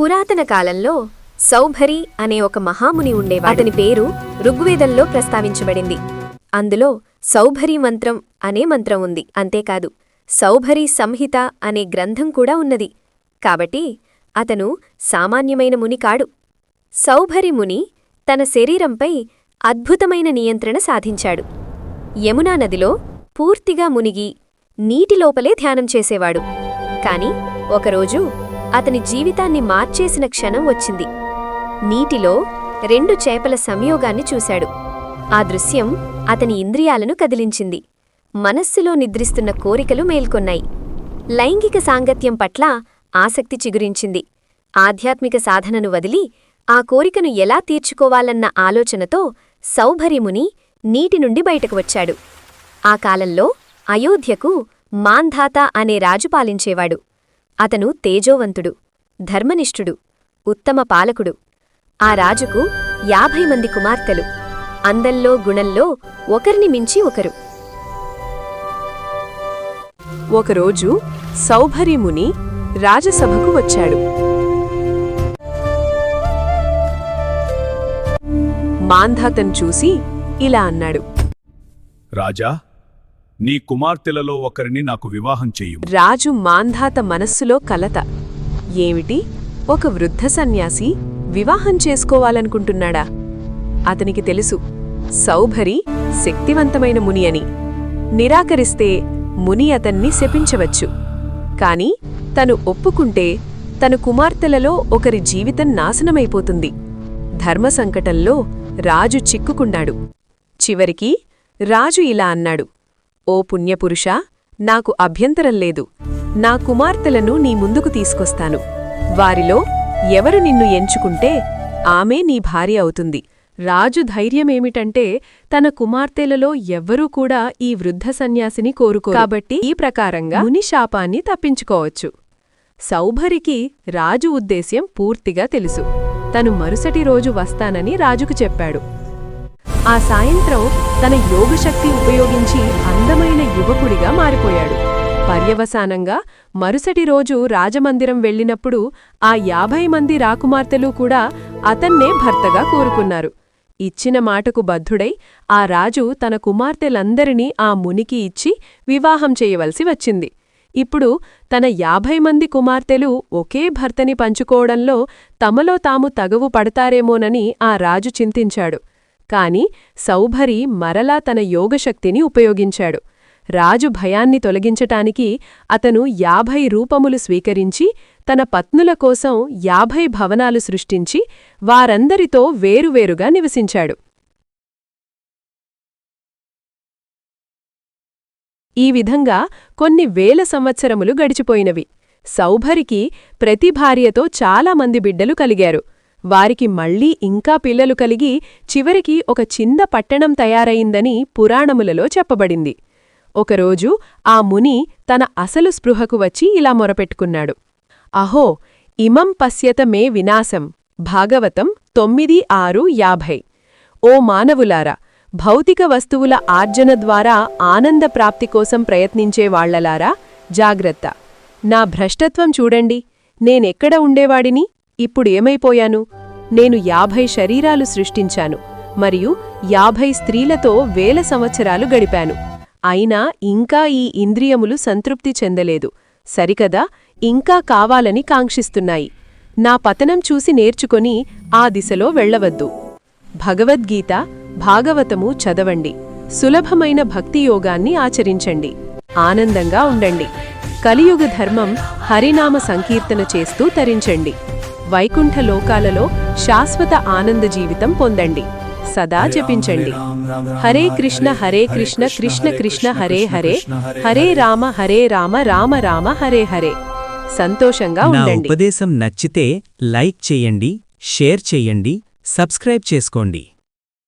పురాతన కాలంలో సౌభరి అనే ఒక మహాముని ఉండేవాడు. అతని పేరు ఋగ్వేదంలో ప్రస్తావించబడింది. అందులో సౌభరి మంత్రం అనే మంత్రం ఉంది. అంతేకాదు సౌభరి సంహిత అనే గ్రంథం కూడా ఉన్నది. కాబట్టి అతను సామాన్యమైన ముని కాడు. సౌభరి ముని తన శరీరంపై అద్భుతమైన నియంత్రణ సాధించాడు. యమునా నదిలో పూర్తిగా మునిగి నీటిలోపలే ధ్యానం చేసేవాడు. కాని ఒకరోజు అతని జీవితాన్ని మార్చేసిన క్షణం వచ్చింది. నీటిలో రెండు చేపల సంయోగాన్ని చూశాడు. ఆ దృశ్యం అతని ఇంద్రియాలను కదిలించింది. మనస్సులో నిద్రిస్తున్న కోరికలు మేల్కొన్నాయి. లైంగిక సాంగత్యం పట్ల ఆసక్తి చిగురించింది. ఆధ్యాత్మిక సాధనను వదిలి ఆ కోరికను ఎలా తీర్చుకోవాలన్న ఆలోచనతో సౌభరిముని నీటి నుండి బయటకు వచ్చాడు. ఆ కాలంలో అయోధ్యకు మాంధాత అనే రాజు పాలించేవాడు. అతను తేజోవంతుడు ధర్మనిష్ఠుడు ఉత్తమ పాలకుడు. ఆ రాజుకు యాభై మంది కుమార్తెలు. అందంలో గుణంలో ఒకరిని మించి ఒకరు. ఒకరోజు సౌభరిముని రాజసభకు వచ్చాడు. మాంధాతను చూసి ఇలా అన్నాడు. రాజా నీ కుమార్తెలలో ఒకరిని నాకు వివాహం చెయ్యు రాజు మాంధాత మనస్సులో కలత. ఏమిటి? ఒక వృద్ధ సన్యాసి వివాహం చేసుకోవాలనుకుంటున్నాడా? అతనికి తెలుసు సౌభరి శక్తివంతమైన ముని అని. నిరాకరిస్తే ముని అతన్ని శపించవచ్చు. కాని తను ఒప్పుకుంటే తన కుమార్తెలలో ఒకరి జీవితం నాశనమైపోతుంది. ధర్మ సంకటంలో రాజు చిక్కుకున్నాడు. చివరికి రాజు ఇలా అన్నాడు. ఓ పుణ్యపురుషా నాకు అభ్యంతరం లేదు. నా కుమార్తెలను నీ ముందుకు తీసుకొస్తాను. వారిలో ఎవరు నిన్ను ఎంచుకుంటే ఆమె నీ భార్య అవుతుంది. రాజు ధైర్యమేమిటంటే తన కుమార్తెలలో ఎవ్వరూ కూడా ఈ వృద్ధ సన్యాసిని కోరుకో కాబట్టి ఈ ప్రకారంగా మునిశాపాన్ని తప్పించుకోవచ్చు. సౌభరికి రాజు ఉద్దేశ్యం పూర్తిగా తెలుసు. తను మరుసటి రోజు వస్తానని రాజుకు చెప్పాడు. ఆ సాయంత్రం తన యోగశక్తి ఉపయోగించి అందమైన యువకుడిగా మారిపోయాడు. పర్యవసానంగా మరుసటి రోజు రాజమందిరం వెళ్ళినప్పుడు ఆ యాభై మంది రాకుమార్తెలు కూడా అతన్నే భర్తగా కోరుకున్నారు. ఇచ్చిన మాటకు బద్ధుడై ఆ రాజు తన కుమార్తెలందరినీ ఆ మునికి ఇచ్చి వివాహం చేయవలసి వచ్చింది. ఇప్పుడు తన యాభై మంది కుమార్తెలు ఒకే భర్తని పంచుకోవడంలో తమలో తాము తగవు పడతారేమోనని ఆ రాజు చింతించాడు. కాని సౌభరి మరలా తన యోగశక్తిని ఉపయోగించాడు. రాజు భయాన్ని తొలగించటానికి అతను యాభై రూపములు స్వీకరించి తన పత్నుల కోసం యాభై భవనాలు సృష్టించి వారందరితో వేరువేరుగా నివసించాడు. ఈ విధంగా కొన్ని వేల సంవత్సరములు గడిచిపోయినవి. సౌభరికి ప్రతి భార్యతో చాలామంది బిడ్డలు కలిగారు. వారికి మళ్ళీ ఇంకా పిల్లలు కలిగి చివరికి ఒక చిన్న పట్టణం తయారయిందని పురాణములలో చెప్పబడింది. ఒకరోజు ఆ ముని తన అసలు స్పృహకు వచ్చి ఇలా మొరపెట్టుకున్నాడు. అహో ఇమం పశ్యత మే వినాశం భాగవతం తొమ్మిది ఆరు యాభై. ఓ మానవులారా భౌతిక వస్తువుల ఆర్జన ద్వారా ఆనంద ప్రాప్తి కోసం ప్రయత్నించే వాళ్ళలారా జాగ్రత్త. నా భ్రష్టత్వం చూడండి. నేనెక్కడ ఉండేవాడిని? ఇప్పుడు ఏమైపోయాను నేను యాభై శరీరాలు సృష్టించాను మరియు యాభై స్త్రీలతో వేల సంవత్సరాలు గడిపాను. అయినా ఇంకా ఈ ఇంద్రియములు సంతృప్తి చెందలేదు. సరికదా? ఇంకా కావాలని కాంక్షిస్తున్నాయి. నా పతనం చూసి నేర్చుకొని ఆ దిశలో వెళ్ళవద్దు. భగవద్గీత భాగవతము చదవండి. సులభమైన భక్తి యోగాన్ని ఆచరించండి. ఆనందంగా ఉండండి. కలియుగ ధర్మం హరినామ సంకీర్తన చేస్తూ తరించండి. వైకుంఠ లోకాలలో శాశ్వత ఆనంద జీవితం పొందండి. సదా జపించండి. హరే కృష్ణ హరే కృష్ణ కృష్ణ కృష్ణ హరే హరే హరే రామ హరే రామ రామ రామ హరే హరే. సంతోషంగా ఉండండి. ఉపదేశం నచ్చితే లైక్ చేయండి షేర్ చేయండి సబ్స్క్రైబ్ చేసుకోండి.